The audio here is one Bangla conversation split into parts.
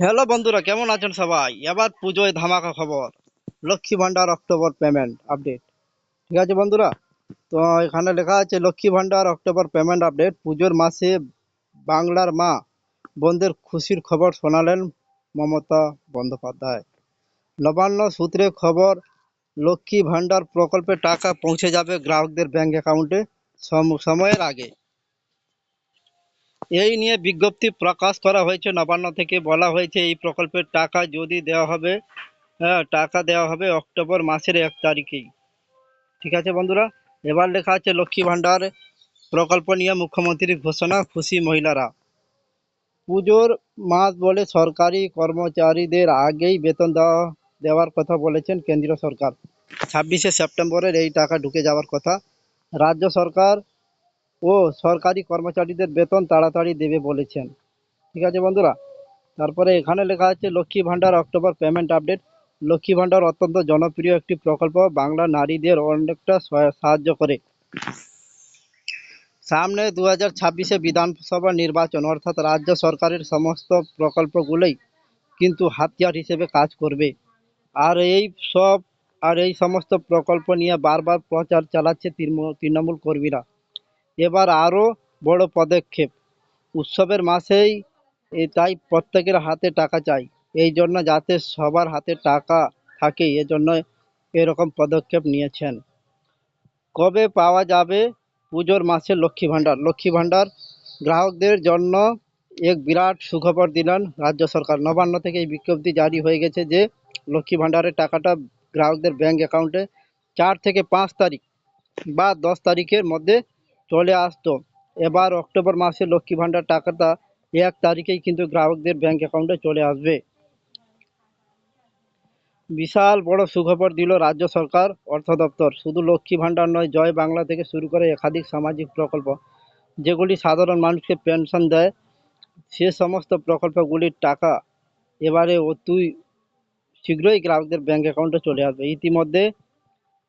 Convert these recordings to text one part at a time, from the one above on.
হ্যালো বন্ধুরা, কেমন আছেন সবাই? এবার পুজোয় ধামাকা খবর। Lakshmi Bhandar October payment update ঠিক আছে বন্ধুরা? তো এখানে লেখা আছে, Lakshmi Bhandar October payment update পুজোর মাসে বাংলার মা বোনদের খুশির খবর শোনালেন মমতা বন্দ্যোপাধ্যায়। নবান্ন সূত্রে খবর, লক্ষ্মী ভান্ডার প্রকল্পে টাকা পৌঁছে যাবে গ্রাহকদের ব্যাংক অ্যাকাউন্টে সম- সময়ের আগে। এই নিয়ে বিজ্ঞপ্তি প্রকাশ করা হয়েছে। নবান্ন থেকে বলা হয়েছে, এই প্রকল্পের টাকা যদি দেওয়া হবে হ্যাঁ টাকা দেওয়া হবে অক্টোবর মাসের এক তারিখেই। ঠিক আছে বন্ধুরা? এবার লেখা আছে, লক্ষ্মী ভাণ্ডার প্রকল্প নিয়ে মুখ্যমন্ত্রীর ঘোষণা, খুশি মহিলারা। পুজোর মাস বলে সরকারি কর্মচারীদের আগেই বেতন দেওয়া, দেওয়ার কথা বলেছেন কেন্দ্রীয় সরকার। ছাব্বিশে সেপ্টেম্বরের এই টাকা ঢুকে যাওয়ার কথা। রাজ্য সরকার ও সরকারি কর্মচারীদের বেতন তাড়াতাড়ি দেবে বলেছেন। ঠিক আছে বন্ধুরা? তারপরে এখানে লেখা আছে, Lakshmi Bhandar, October payment update Lakshmi Bhandar অত্যন্ত জনপ্রিয় একটি প্রকল্প। বাংলা নারীদের অনেকটা সাহায্য করে। সামনে দু হাজার ছাব্বিশে বিধানসভা নির্বাচন, অর্থাৎ রাজ্য সরকারের সমস্ত প্রকল্পগুলোই কিন্তু হাতিয়ার হিসেবে কাজ করবে। আর এই সব আর এই সমস্ত প্রকল্প নিয়ে বারবার প্রচার চালাচ্ছে তৃণমূল কর্মীরা। এবার আরও বড় পদক্ষেপ। উৎসবের মাসেই তাই প্রত্যেকের হাতে টাকা চাই। এই জন্য যাতে সবার হাতে টাকা থাকে এজন্য এরকম পদক্ষেপ নিয়েছেন। কবে পাওয়া যাবে পুজোর মাসে লক্ষ্মী ভাণ্ডার? লক্ষ্মী ভাণ্ডার গ্রাহকদের জন্য এক বিরাট সুখবর দিলেন রাজ্য সরকার। নবান্ন থেকে এই বিজ্ঞপ্তি জারি হয়ে গেছে যে, লক্ষ্মী ভাণ্ডারের টাকাটা গ্রাহকদের ব্যাংক অ্যাকাউন্টে চার থেকে পাঁচ তারিখ বা দশ তারিখের মধ্যে চলে আসতো। এবার অক্টোবর মাসে লক্ষ্মী ভাণ্ডার টাকাটা এক তারিখেই কিন্তু গ্রাহকদের ব্যাংক অ্যাকাউন্টে চলে আসবে। বিশাল বড় সুখবর দিল রাজ্য সরকার, অর্থ দপ্তর। শুধু লক্ষ্মী ভাণ্ডার নয়, জয় বাংলা থেকে শুরু করে একাধিক সামাজিক প্রকল্প, যেগুলি সাধারণ মানুষকে পেনশন দেয়, সে সমস্ত প্রকল্পগুলির টাকা এবারে অতি শীঘ্রই গ্রাহকদের ব্যাংক অ্যাকাউন্টে চলে আসবে। ইতিমধ্যে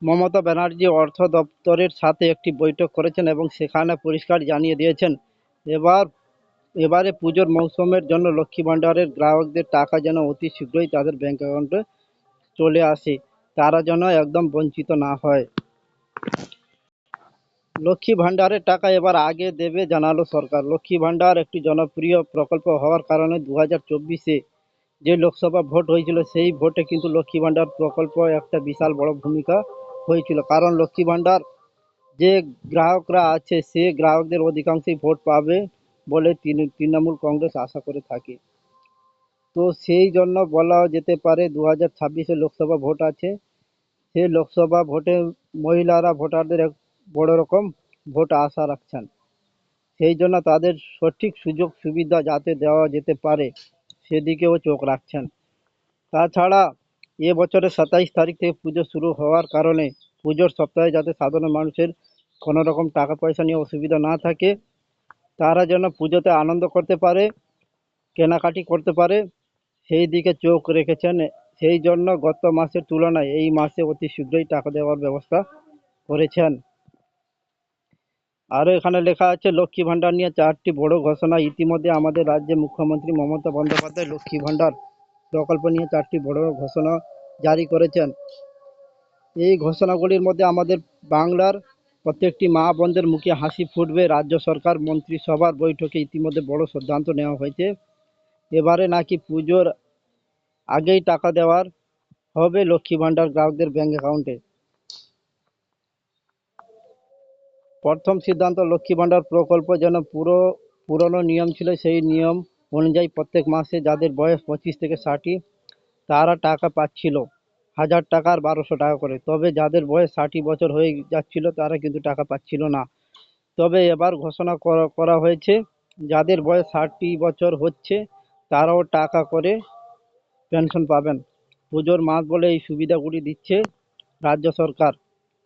মমতা ব্যানার্জি অর্থ দপ্তরের সাথে একটি বৈঠক করেছেন এবং সেখানে পরিষ্কার জানিয়ে দিয়েছেন, এবার, এবারে পুজোর মৌসুমের জন্য লক্ষ্মী ভাণ্ডারের গ্রাহকদের টাকা যেন অতি শীঘ্রই তাদের ব্যাঙ্ক অ্যাকাউন্টে চলে আসে, তারা যেন একদম বঞ্চিত না হয়। লক্ষ্মী ভাণ্ডারের টাকা এবার আগে দেবে জানালো সরকার। লক্ষ্মী ভাণ্ডার একটি জনপ্রিয় প্রকল্প হওয়ার কারণে দু হাজার চব্বিশে যে লোকসভা ভোট হয়েছিল, সেই ভোটে কিন্তু লক্ষ্মী ভাণ্ডার প্রকল্প একটা বিশাল বড় ভূমিকা হয়েছিল। কারণ লক্ষ্মী ভাণ্ডার যে গ্রাহকরা আছে, সে গ্রাহকদের অধিকাংশই ভোট পাবে বলে তৃণ- তৃণমূল কংগ্রেস আশা করে থাকে। তো সেই জন্য বলা যেতে পারে দু হাজার ছাব্বিশে লোকসভা ভোট আছে। সেই লোকসভা ভোটে মহিলারা, ভোটারদের এক বড় রকম ভোট আশা রাখছেন। সেই জন্য তাদের সঠিক সুযোগ সুবিধা যাতে দেওয়া যেতে পারে, সেদিকেও চোখ রাখছেন। তাছাড়া এ বছরের সাতাইশ তারিখ থেকে পুজো শুরু হওয়ার কারণে পুজোর সপ্তাহে যাতে সাধারণ মানুষের কোনো রকম টাকা পয়সা নিয়ে অসুবিধা না থাকে, তারা যেন পুজোতে আনন্দ করতে পারে, কেনাকাটি করতে পারে, সেই দিকে চোখ রেখেছেন। সেই জন্য গত মাসের তুলনায় এই মাসে অতি শীঘ্রই টাকা দেওয়ার ব্যবস্থা করেছেন। আরও এখানে লেখা আছে, লক্ষ্মী ভাণ্ডার নিয়ে চারটি বড় ঘোষণা। ইতিমধ্যে আমাদের রাজ্যে মুখ্যমন্ত্রী মমতা বন্দ্যোপাধ্যায় লক্ষ্মী ভাণ্ডার প্রকল্প নিয়ে চারটি বড় ঘোষণা জারি করেছেন। এই ঘোষণাগুলির মধ্যে আমাদের বাংলার প্রত্যেকটি মা বোনদের মুখে হাসি ফুটবে, রাজ্য সরকার, মন্ত্রিসভার বৈঠকে ইতিমধ্যে বড় সিদ্ধান্ত নেওয়া হয়েছে। এবারে নাকি পুজোর আগেই টাকা দেওয়ার হবে লক্ষ্মী ভাণ্ডার গ্রাহকদের ব্যাংক অ্যাকাউন্টে। প্রথম সিদ্ধান্ত লক্ষ্মী ভাণ্ডার প্রকল্প যেন পুরো পুরনো নিয়ম ছিল, সেই নিয়ম অনুযায়ী প্রত্যেক মাসে যাদের বয়স পঁচিশ থেকে ষাটই তারা টাকা পাচ্ছিল। হাজার টাকা আর বারোশো টাকা করে। তবে যাদের বয়স ষাট বছর হয়ে যাচ্ছিল, তারা কিন্তু টাকা পাচ্ছিল না। তবে এবার ঘোষণা করা- হয়েছে, যাদের বয়স ষাট বছর হচ্ছে, তারাও টাকা করে পেনশন পাবেন। পুজোর মাস বলে এই সুবিধাগুলি দিচ্ছে রাজ্য সরকার।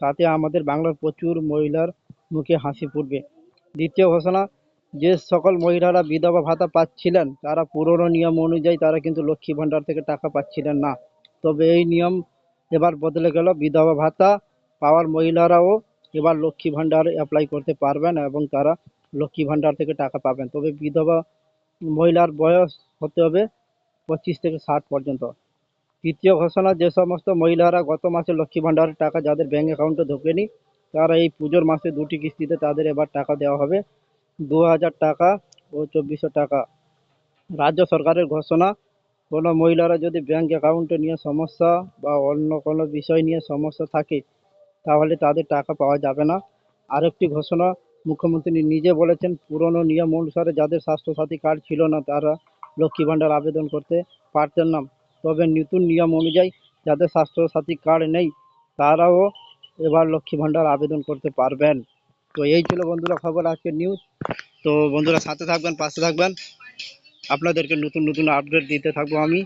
তাতে আমাদের বাংলার প্রচুর মহিলার মুখে হাসি ফুটবে। দ্বিতীয় ঘোষণা যে সকল মহিলারা বিধবা ভাতা পাচ্ছিলেন, তারা পুরনো নিয়ম অনুযায়ী তারা কিন্তু লক্ষ্মী ভাণ্ডার থেকে টাকা পাচ্ছিলেন না। তবে এই নিয়ম এবার বদলে গেল। বিধবা ভাতা পাওয়ার মহিলারাও এবার লক্ষ্মী ভাণ্ডার অ্যাপ্লাই করতে পারবেন এবং তারা লক্ষ্মী ভাণ্ডার থেকে টাকা পাবেন। তবে বিধবা মহিলার বয়স হতে হবে পঁচিশ থেকে ষাট পর্যন্ত। তৃতীয় ঘোষণা, যে সমস্ত মহিলারা গত মাসে লক্ষ্মী ভাণ্ডারের টাকা যাদের ব্যাঙ্ক অ্যাকাউন্টে ঢোকেনি, তারা এই পুজোর মাসে দুটি কিস্তিতে তাদের এবার টাকা দেওয়া হবে। দু হাজার টাকা ও চব্বিশশো টাকা। রাজ্য সরকারের ঘোষণা, কোনো মহিলারা যদি ব্যাঙ্ক অ্যাকাউন্টে নিয়ে সমস্যা বা অন্য কোনো বিষয় নিয়ে সমস্যা থাকে, তাহলে তাদের টাকা পাওয়া যাবে না। আরেকটি ঘোষণা, মুখ্যমন্ত্রী নিজে বলেছেন, পুরনো নিয়ম অনুসারে যাদের স্বাস্থ্যসাথী কার্ড ছিল না, তারা লক্ষ্মী ভাণ্ডার আবেদন করতে পারতেন না। তবে নতুন নিয়ম অনুযায়ী যাদের স্বাস্থ্যসাথী কার্ড নেই, তারাও এবার লক্ষ্মী ভাণ্ডার আবেদন করতে পারবেন। তো এই ছিল বন্ধুরা খবর আজকের নিউজ তো বন্ধুরা সাথে থাকবেন, পাশে থাকবেন। আপনাদেরকে নতুন নতুন আপডেট দিতে থাকব আমি।